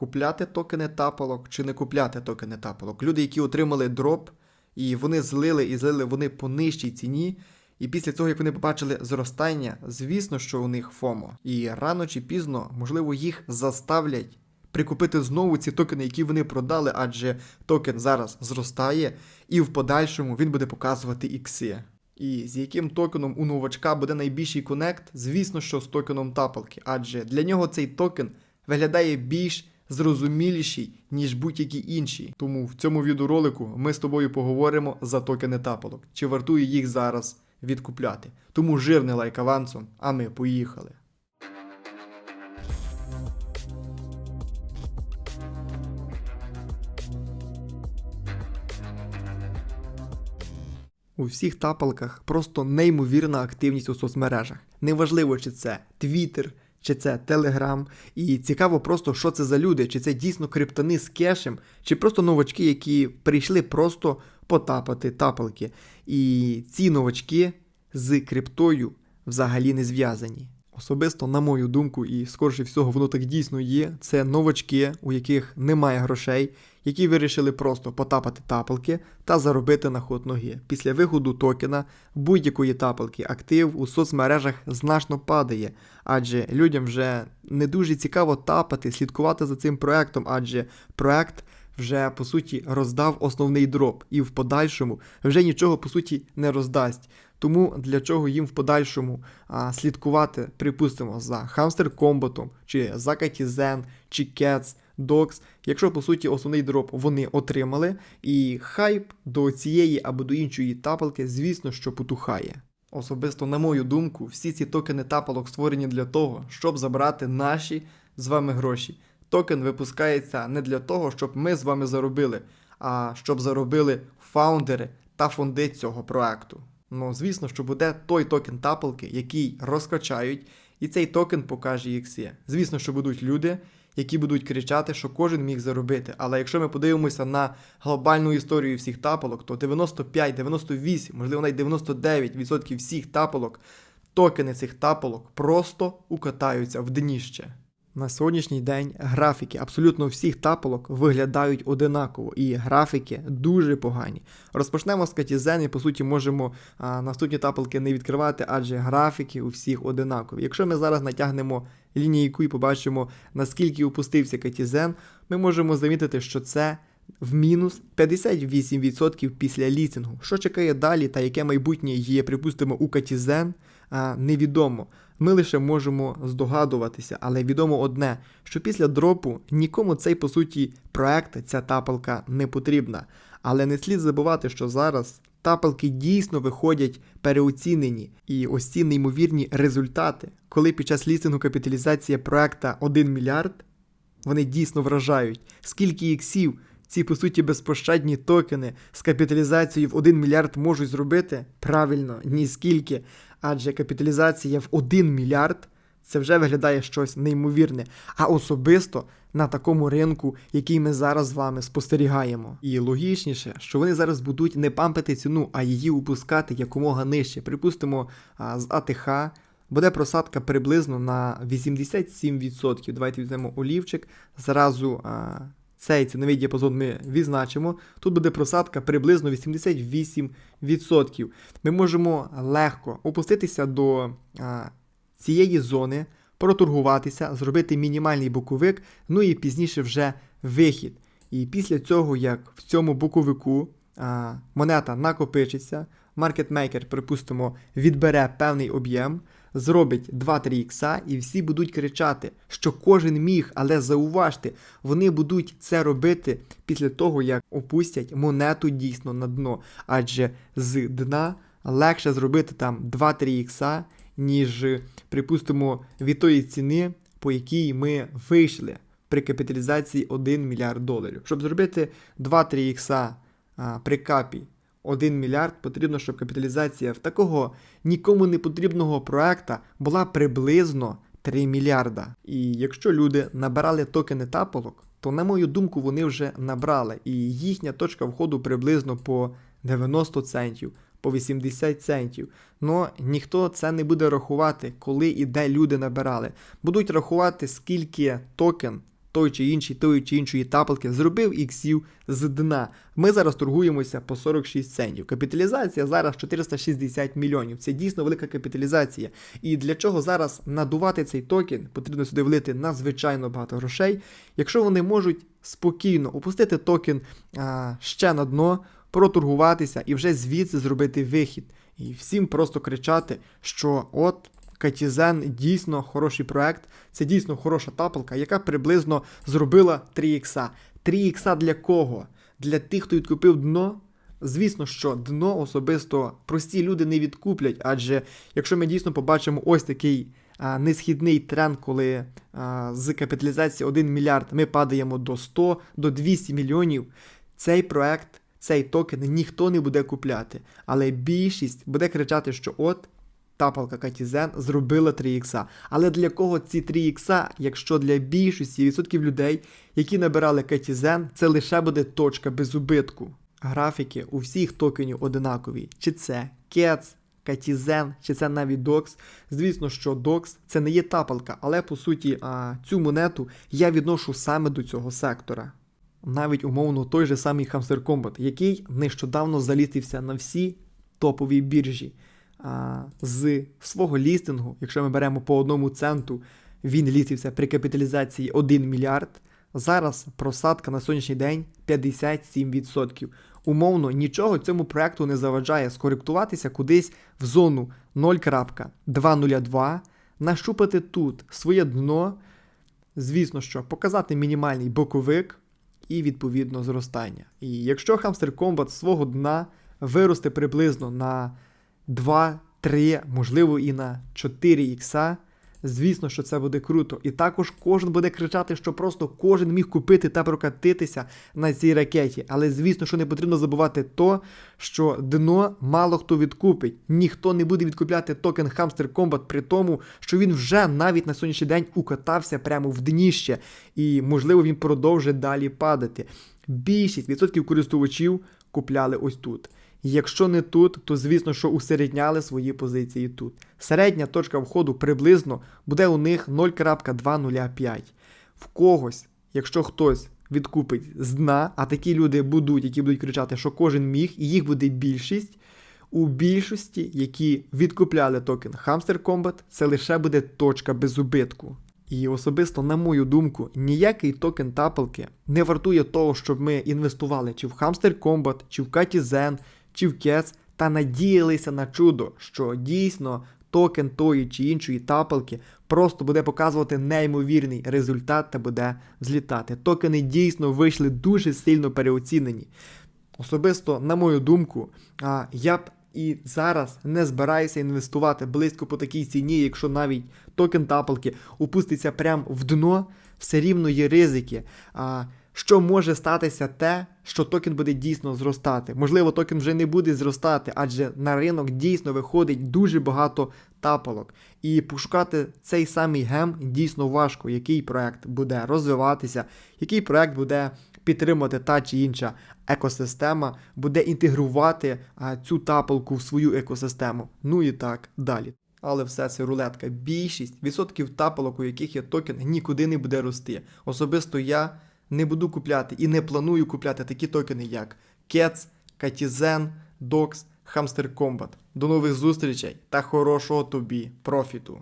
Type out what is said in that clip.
купляти токени тапалок чи не купляти токени тапалок. Люди, які отримали дроп, і вони злили і злили вони по нижчій ціні. І після цього, як вони побачили зростання, звісно, що у них ФОМО. І рано чи пізно, можливо, їх заставлять прикупити знову ці токени, які вони продали, адже токен зараз зростає, і в подальшому він буде показувати ікси. І з яким токеном у новачка буде найбільший конект, звісно, що з токеном тапалки, адже для нього цей токен виглядає більш зрозуміліший, ніж будь-які інші. Тому в цьому відеоролику ми з тобою поговоримо за токени тапалок, чи вартує їх зараз відкупляти. Тому жирний лайк авансом, а ми поїхали. У всіх тапалках просто неймовірна активність у соцмережах. Неважливо, чи це Twitter, чи це Telegram. І цікаво просто, що це за люди, чи це дійсно криптони з кешем, чи просто новачки, які прийшли просто потапати тапалки. І ці новачки з криптою взагалі не зв'язані. Особисто, на мою думку, і скоріше всього, воно так дійсно є. Це новачки, у яких немає грошей, які вирішили просто потапати тапалки та заробити на ход ноги. Після виходу токена будь-якої тапалки актив у соцмережах значно падає, адже людям вже не дуже цікаво тапати, слідкувати за цим проектом, адже проект вже по суті роздав основний дроп, і в подальшому вже нічого по суті не роздасть. Тому для чого їм в подальшому а, слідкувати, припустимо, за Hamster Combat, чи за Katizen, чи Cats, Dogs, якщо по суті основний дроп вони отримали, і хайп до цієї або до іншої тапалки, звісно, що потухає. Особисто, на мою думку, всі ці токени тапалок створені для того, щоб забрати наші з вами гроші. Токен випускається не для того, щоб ми з вами заробили, а щоб заробили фаундери та фонди цього проекту. Ну, звісно, що буде той токен тапалки, який розкачають, і цей токен покаже ікси. Звісно, що будуть люди, які будуть кричати, що кожен міг заробити. Але якщо ми подивимося на глобальну історію всіх тапалок, то 95, 98, можливо, навіть 99% всіх тапалок, токени цих тапалок просто укатаються в дніще. На сьогоднішній день графіки абсолютно всіх тапалок виглядають одинаково, і графіки дуже погані. Розпочнемо з Катізен і по суті можемо а, наступні тапалки не відкривати, адже графіки у всіх одинакові. Якщо ми зараз натягнемо лінійку і побачимо, наскільки опустився Катізен, ми можемо замітити, що це в мінус 58% після лістингу. Що чекає далі та яке майбутнє є, припустимо, у Катізен, невідомо. Ми лише можемо здогадуватися, але відомо одне, що після дропу нікому цей по суті проект, ця тапалка не потрібна. Але не слід забувати, що зараз тапалки дійсно виходять переоцінені. І ось ці неймовірні результати, коли під час лістингу капіталізація проекта 1 мільярд, вони дійсно вражають, скільки іксів ці по суті безпощадні токени з капіталізацією в 1 мільярд можуть зробити? Правильно, ні скільки. Адже капіталізація в 1 мільярд це вже виглядає щось неймовірне. А особисто на такому ринку, який ми зараз з вами спостерігаємо. І логічніше, що вони зараз будуть не пампити ціну, а її упускати якомога нижче. Припустимо, з АТХ буде просадка приблизно на 87%. Давайте візьмемо олівчик. Зразу. Цей ціновий діапазон ми відзначимо. Тут буде просадка приблизно 88%. Ми можемо легко опуститися до а, цієї зони, проторгуватися, зробити мінімальний боковик, ну і пізніше вже вихід. І після цього, як в цьому боковику а, монета накопичиться, маркетмейкер, припустимо, відбере певний об'єм зробить 2-3 ікса, і всі будуть кричати, що кожен міг, але зауважте, вони будуть це робити після того, як опустять монету дійсно на дно. Адже з дна легше зробити там 2-3 ікса, ніж, припустимо, від тої ціни, по якій ми вийшли при капіталізації 1 мільярд доларів. Щоб зробити 2-3 ікса при капі 1 мільярд потрібно, щоб капіталізація в такого нікому не потрібного проекта була приблизно 3 мільярда. І якщо люди набирали токени тапалок, то, на мою думку, вони вже набрали, і їхня точка входу приблизно по 90 центів, по 80 центів. Но ніхто це не буде рахувати, коли і де люди набирали. Будуть рахувати, скільки токен той чи інший, тої чи іншої тапалки зробив іксів з дна. Ми зараз торгуємося по 46 центів. Капіталізація зараз 460 мільйонів. Це дійсно велика капіталізація. І для чого зараз надувати цей токен, потрібно сюди влити надзвичайно багато грошей. Якщо вони можуть спокійно опустити токен а, ще на дно, проторгуватися і вже звідси зробити вихід. І всім просто кричати, що от Катізен дійсно хороший проект, це дійсно хороша тапалка, яка приблизно зробила 3 ікса. 3 ікса для кого? Для тих, хто відкупив дно. Звісно, що дно особисто прості люди не відкуплять, адже якщо ми дійсно побачимо ось такий а, несхідний тренд, коли а, з капіталізації 1 мільярд ми падаємо до 100, до 200 мільйонів, цей проект, цей токен ніхто не буде купляти. Але більшість буде кричати, що от тапалка Катізен зробила 3 ікса. Але для кого ці 3 ікса, якщо для більшості відсотків людей, які набирали Катізен, це лише буде точка без убитку. Графіки у всіх токенів одинакові. Чи це Кец, Катізен, чи це навіть Докс. Звісно, що Докс це не є тапалка, але по суті цю монету я відношу саме до цього сектора. Навіть умовно той же самий Hamster Combat, який нещодавно залітився на всі топові біржі. З свого лістингу, якщо ми беремо по одному центу, він лістився при капіталізації 1 мільярд. Зараз просадка на сьогоднішній день 57%. Умовно, нічого цьому проекту не заважає скоректуватися кудись в зону 0.202, нащупати тут своє дно, звісно, що показати мінімальний боковик і відповідно зростання. І якщо Hamster Combat свого дна виросте приблизно на 2, 3, можливо, і на 4 ікса. Звісно, що це буде круто. І також кожен буде кричати, що просто кожен міг купити та прокатитися на цій ракеті. Але звісно, що не потрібно забувати то, що дно мало хто відкупить. Ніхто не буде відкупляти токен Hamster Combat при тому, що він вже навіть на сьогоднішній день укатався прямо в дніще, і можливо він продовжить далі падати. Більшість відсотків користувачів купляли ось тут. Якщо не тут, то звісно, що усередняли свої позиції тут. Середня точка входу приблизно буде у них 0.205. В когось, якщо хтось відкупить з дна, а такі люди будуть, які будуть кричати, що кожен міг, і їх буде більшість. У більшості, які відкупляли токен Hamster Combat, це лише буде точка без убитку. І особисто, на мою думку, ніякий токен тапалки не вартує того, щоб ми інвестували чи в Hamster Combat, чи в Katizen, чи в Кец та надіялися на чудо, що дійсно токен тої чи іншої тапалки просто буде показувати неймовірний результат та буде злітати. Токени дійсно вийшли дуже сильно переоцінені. Особисто, на мою думку, я б і зараз не збираюся інвестувати близько по такій ціні, якщо навіть токен тапалки опуститься прямо в дно, все рівно є ризики. Що може статися те, що токен буде дійсно зростати. Можливо, токен вже не буде зростати, адже на ринок дійсно виходить дуже багато тапалок. І пошукати цей самий гем дійсно важко, який проект буде розвиватися, який проект буде підтримувати та чи інша екосистема, буде інтегрувати цю тапалку в свою екосистему. Ну і так далі. Але все це рулетка. Більшість відсотків тапалок, у яких є токен, нікуди не буде рости. Особисто я не буду купляти і не планую купляти такі токени, як Кец, Катізен, Докс, Хамстер Комбат. До нових зустрічей та хорошого тобі профіту!